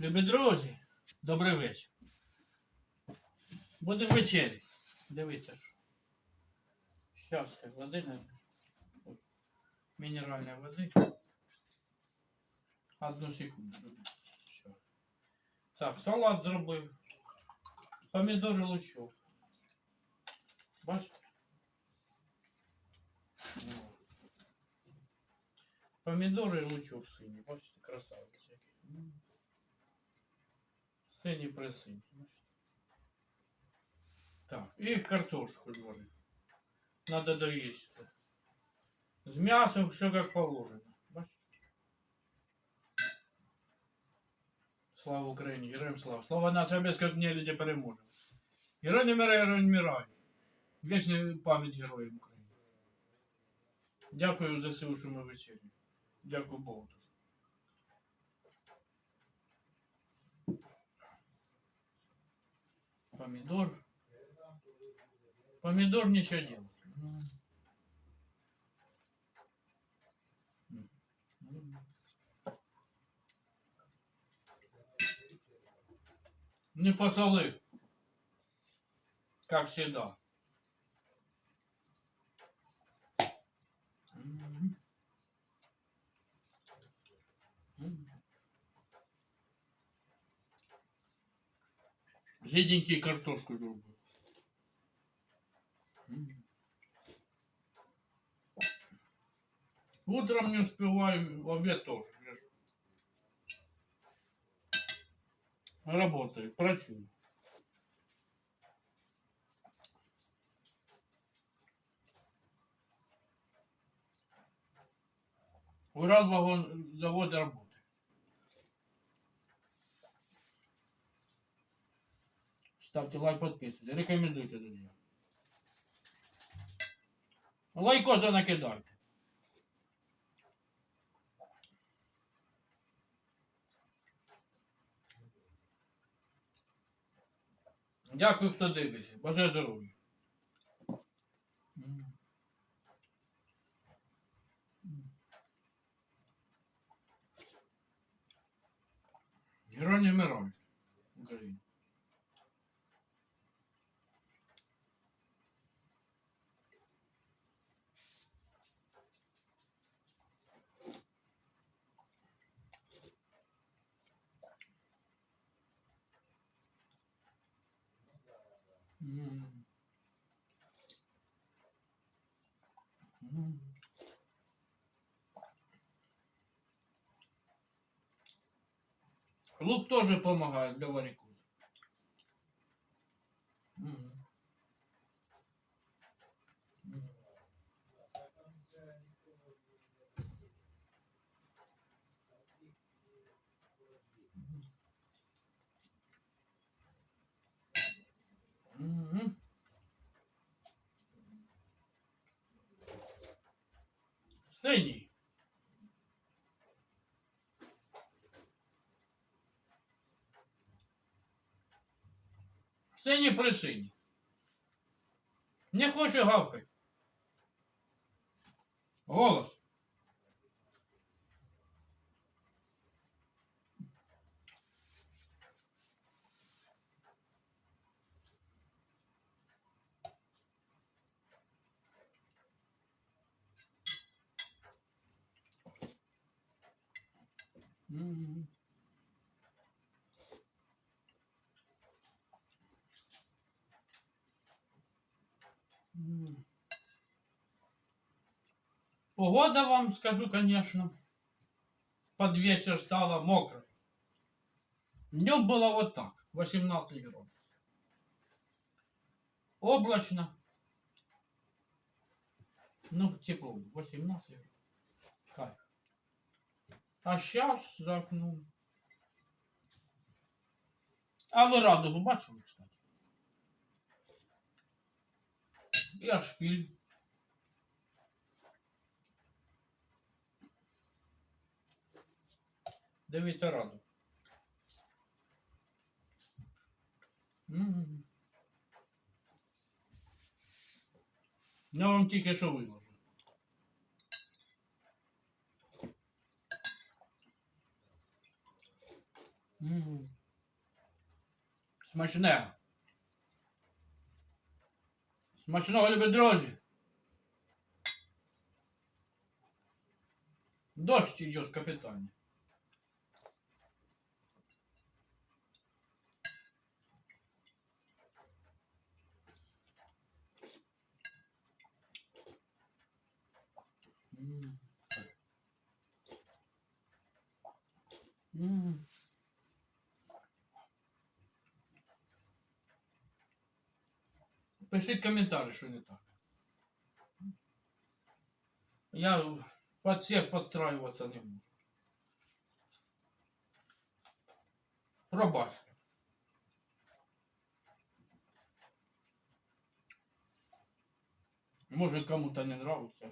Любі друзі, добрий вечір. Будемо вечері. Дивіться, що. Я води не. Мінеральної води. Одну секунду. Що. Так, салат зробив. Помідори лучок. Бачите? Помідори і лучок синій. Бачите, красавець М. Синій. Так, і картошку зварив. Надо доїсти. З м'ясом все як положено. Бачите? Слава Україні, героям слава. Слава нації без як дні люди переможемо. Герой не вмирає, герой не вмирає. Вічна пам'ять героям України. Дякую за СУ, що ми вечері. Дякую Богу Помидор. Помидор ничего. М. Не посолы. Как всегда. М. Жиденький картошку зробив. Утром не успеваю, в обед тоже. Работаю, працюю. Урал вагон завод работает. Ставьте лайк, подписывайтесь. Рекомендуйте, друзья. Лайкоза накидайте. Дякую, хто дивиться. Бажаю здоров'я. М. М. Герой не вмирає. Україна. М. М. Лук тоже помогает для варикоза. Синій. Синій при синій. Не хоче гавкать. Голос. М. Погода вам скажу, конечно, под вечер стала мокрой. Днем было вот так, 18 градусов. Облачно. Ну, тепло, 18 градусов. Кайф. А сейчас за окном. А ви радугу бачили, кстати? Я шпіль. Дивіться раду. Я вам тільки що виложу. М. Смачне. Смачного любі друзі. Дождь идет капитально. М. Пишіть коментарі, що не так. Я под всех подстраиваться не буду. Пробачте. Может кому-то не нравится.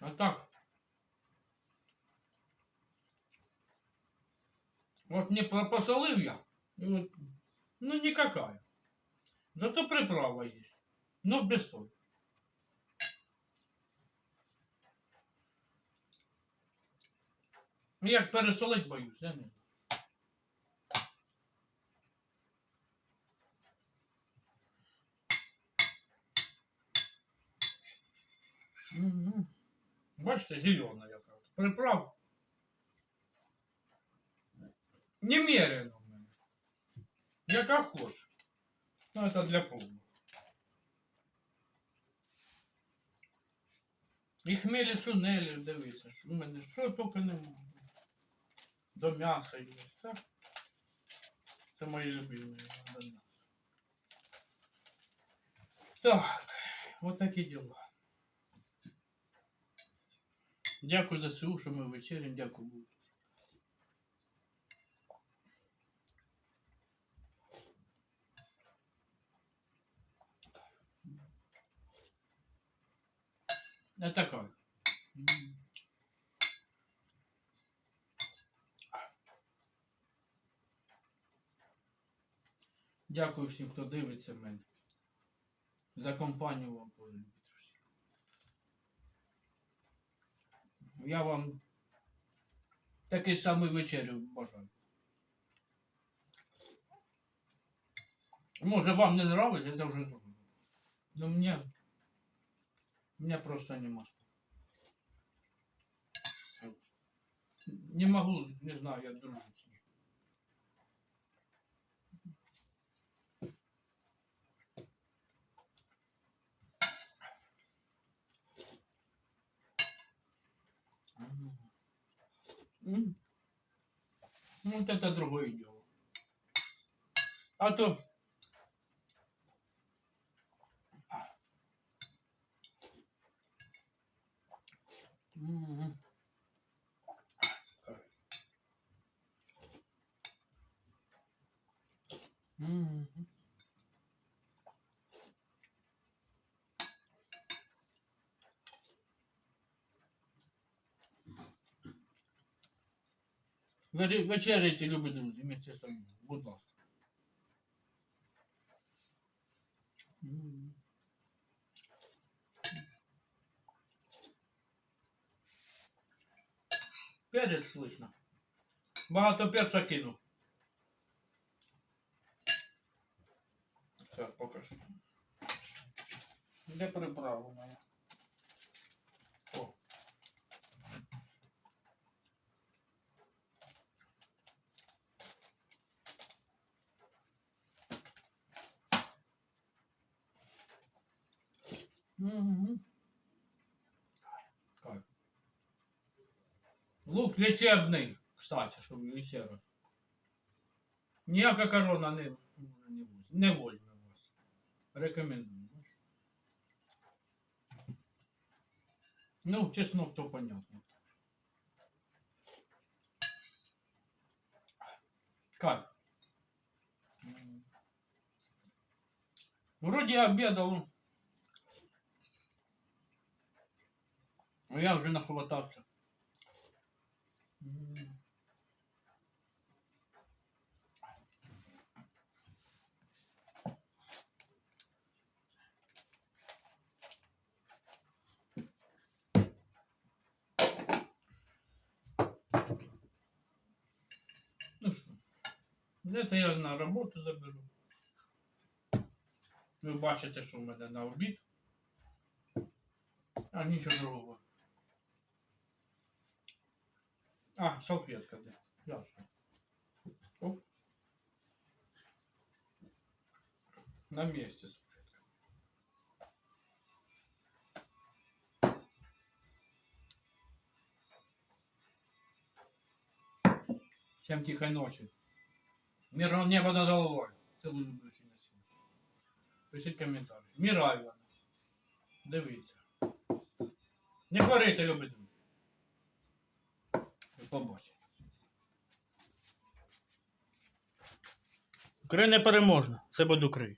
А так. Вот не по- посолил я. И ну никакая. Зато приправа есть. Но без соли. Як пересолить боюсь, я не знаю. Бачите, зелена яка. Приправ. Немерено в мене. Яка хочеш. Ну, це для повного. І хмелі сунелі, що в мене що тільки не можна. До м'яса є. Так? Це мої любимі до м'яса. Так, от такі діла. Дякую за СУ, що ми вечерям, дякую. Не така. Дякую всім, хто дивиться мене. За компанію вам люблю. Я вам такий самий вечерю бажаю. Може вам не нравится, це вже друге. Но мне, мне просто нема. что. Не могу, не знаю, як дружити з ним. Ну, Вот это другое дело. А то... Вечеряйте, любі друзі, со мною, будь ласка. Перець слышно. Багато перця кинув. Зараз покажу. Де приправа моя? Лук лечебний, кстати, щоб ще раз. Ніяка корона не, не, возьме, вас. Рекомендую. Ну, чеснок то понятно. Как? Вроде обедал. Я вже Ну что, это я на работу заберу. Ви бачите, що в мене на обід, а нічого другого. А, салфетка де. Ясно. Оп. На месте салфетка. Всем тихой ночи. Мирного неба над головой. Целую душі на сьогодні. Пишіть коментарі. Міра Івана. Дивіться. Не хворійте, любі Побачите. Україна переможна. Це буде Україна.